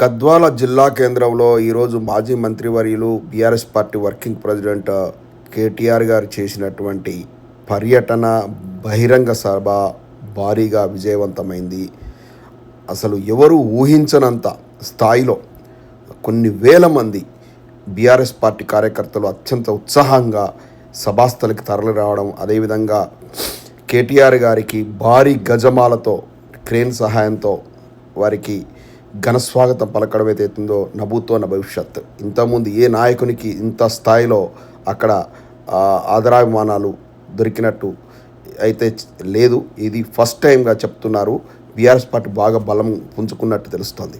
గద్వాల జిల్లా కేంద్రంలో ఈరోజు మాజీ మంత్రివర్యులు BRS party working president KTR garu చేసినటువంటి పర్యటన బహిరంగ సభ భారీగా విజయవంతమైంది. అసలు ఎవరు ఊహించనంత స్థాయిలో కొన్ని వేల మంది బీఆర్ఎస్ పార్టీ కార్యకర్తలు అత్యంత ఉత్సాహంగా సభాస్థలికి తరలి రావడం అదేవిధంగా కేటీఆర్ గారికి భారీ గజమాలతో క్రేన్ సహాయంతో వారికి ఘనస్వాగతం పలకడం ఏదైతుందో నభూతో నా భవిష్యత్. ఇంతకుముందు ఏ నాయకునికి ఇంత స్థాయిలో అక్కడ ఆదరాభిమానాలు దొరికినట్టు అయితే లేదు. ఇది ఫస్ట్ టైంగా చెప్తున్నారు. బీఆర్ఎస్ పార్టీ బాగా బలం పుంజుకున్నట్టు తెలుస్తోంది.